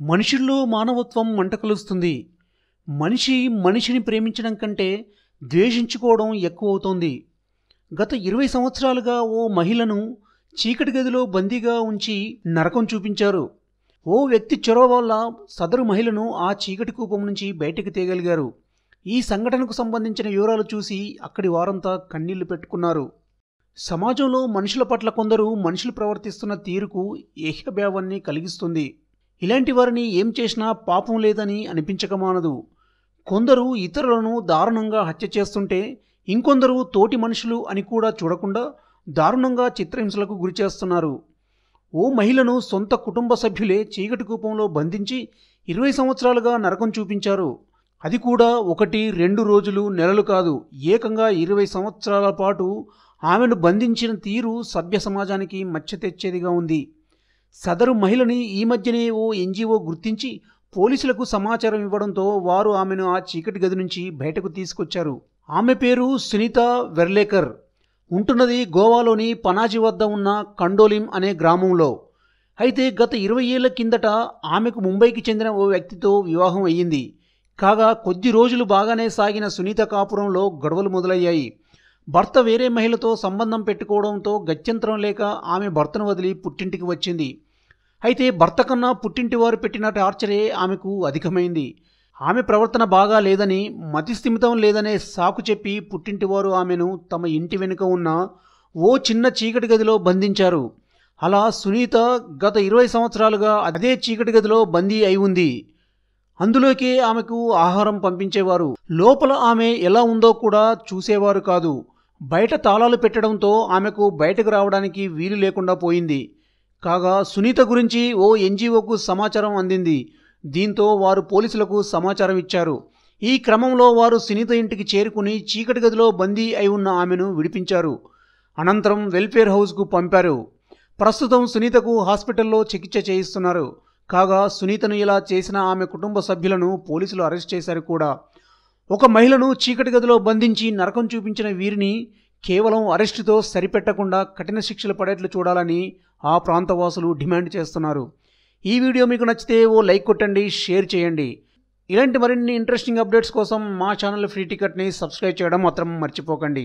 మనుషుల్లో మానవత్వం మంట కలుస్తుంది మనిషి మనిషిని ప్రేమించడం కంటే ద్వేషించుకోవడం ఎక్కువ అవుతోంది గత ఇరవై సంవత్సరాలుగా ఓ మహిళను చీకటి గదిలో బందీగా ఉంచి నరకం చూపించారు. ఓ వ్యక్తి చొరవ వల్ల సదరు మహిళను ఆ చీకటి కూపం నుంచి బయటకు తీయగలిగారు ఈ సంఘటనకు సంబంధించిన వివరాలు చూసి అక్కడి వారంతా కన్నీళ్ళు పెట్టుకున్నారు. సమాజంలో మనుషుల పట్ల కొందరు మనుషులు ప్రవర్తిస్తున్న తీరుకు ఏహ్యభావాన్ని కలిగిస్తుంది. ఇలాంటి వారిని ఏం చేసినా పాపం లేదని అనిపించకమానదు కొందరు ఇతరులను దారుణంగా హత్య చేస్తుంటే ఇంకొందరు తోటి మనుషులు అని కూడా చూడకుండా దారుణంగా చిత్రహింసలకు గురిచేస్తున్నారు ఓ మహిళను సొంత కుటుంబ సభ్యులే చీకటి కూపంలో బంధించి ఇరవై సంవత్సరాలుగా నరకం చూపించారు. అది కూడా ఒకటి రెండు రోజులు నెలలు కాదు ఏకంగా ఇరవై సంవత్సరాల పాటు ఆమెను బంధించిన తీరు సభ్య సమాజానికి మచ్చ తెచ్చేదిగా ఉంది. సదరు మహిళని ఈ మధ్యనే ఓ ఎన్జిఓ గుర్తించి పోలీసులకు సమాచారం ఇవ్వడంతో వారు ఆమెను ఆ చీకటి గది నుంచి బయటకు తీసుకొచ్చారు. ఆమె పేరు సునీత వెర్లేకర్. ఉంటున్నది గోవాలోని పనాజీ వద్ద ఉన్న కండోలిం అనే గ్రామంలో. అయితే గత ఇరవై ఏళ్ళ కిందట ఆమెకు ముంబైకి చెందిన ఓ వ్యక్తితో వివాహం అయ్యింది. కాగా కొద్ది రోజులు బాగానే సాగిన సునీత కాపురంలో గొడవలు మొదలయ్యాయి. భర్త వేరే మహిళతో సంబంధం పెట్టుకోవడంతో గత్యంతరం లేక ఆమె భర్తను వదిలి పుట్టింటికి వచ్చింది. అయితే భర్త కన్నా పుట్టింటి వారు పెట్టిన టార్చరే ఆమెకు అధికమైంది. ఆమె ప్రవర్తన బాగా లేదని మతిస్థిమితం లేదనే సాకు చెప్పి పుట్టింటివారు ఆమెను తమ ఇంటి వెనుక ఉన్న ఓ చిన్న చీకటి గదిలో బంధించారు. అలా సునీత గత ఇరవై సంవత్సరాలుగా అదే చీకటి గదిలో బందీ అయి ఉంది. అందులోకి ఆమెకు ఆహారం పంపించేవారు. లోపల ఆమె ఎలా ఉందో కూడా చూసేవారు కాదు. బయట తాళాలు పెట్టడంతో ఆమెకు బయటకు రావడానికి వీలు లేకుండా పోయింది. కాగా సునీత గురించి ఓ ఎన్జిఓకు సమాచారం అందింది. దీంతో వారు పోలీసులకు సమాచారం ఇచ్చారు. ఈ క్రమంలో వారు సునీత ఇంటికి చేరుకుని చీకటి గదిలో బందీ అయి ఉన్న ఆమెను విడిపించారు. అనంతరం వెల్ఫేర్ హౌస్కు పంపారు. ప్రస్తుతం సునీతకు హాస్పిటల్లో చికిత్స చేయిస్తున్నారు. కాగా సునీతను ఇలా చేసిన ఆమె కుటుంబ సభ్యులను పోలీసులు అరెస్ట్ చేశారు కూడా. ఒక మహిళను చీకటి గదిలో బంధించి నరకం చూపించిన వీరిని కేవలం అరెస్టుతో సరిపెట్టకుండా కఠిన శిక్షలు పడేట్లు చూడాలని ఆ ప్రాంతవాసులు డిమాండ్ చేస్తున్నారు. ఈ వీడియో మీకు నచ్చితే ఓ లైక్ కొట్టండి షేర్ చేయండి. ఇలాంటి మరిన్ని ఇంట్రెస్టింగ్ అప్డేట్స్ కోసం మా ఛానల్ ఫ్రీ టికెట్ని సబ్స్క్రైబ్ చేయడం మాత్రం మర్చిపోకండి.